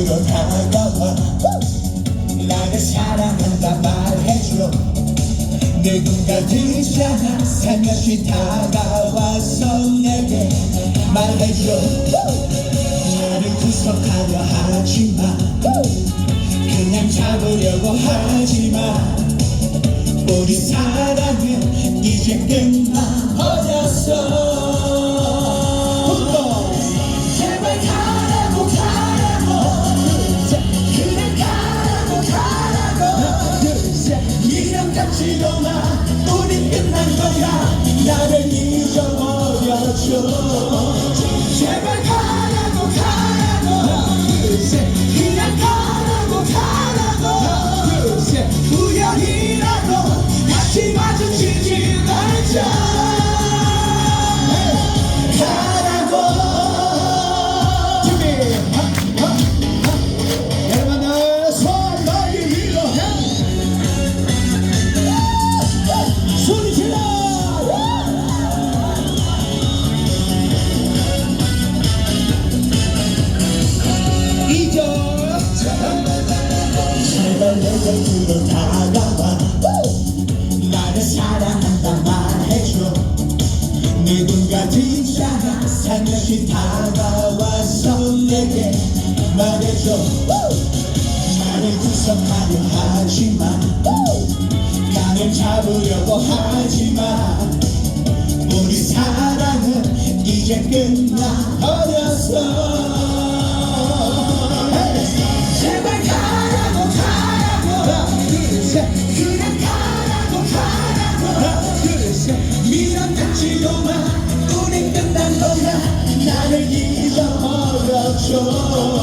앞으로 다가와 나를 사랑한다 말해줘. 누군가 듣잖아 살며시 다가와서 내게 말해줘. 나를 구속하려 하지마. 그냥 잡으려고 하지마. 우리 사랑은 이제 끝나버렸어 마 우리 끝난 거야. 나를 잊어버려줘. 제발 가라고 가라고 곁으로 다가와. 나를 사랑한다 말해줘. 누군가 듣잖아 살며시 다가와서 내게 말해줘. 나를 구속하려 하지마. 나를 잡으려고 하지마. 우리 사랑은 이제 끝나버렸어 마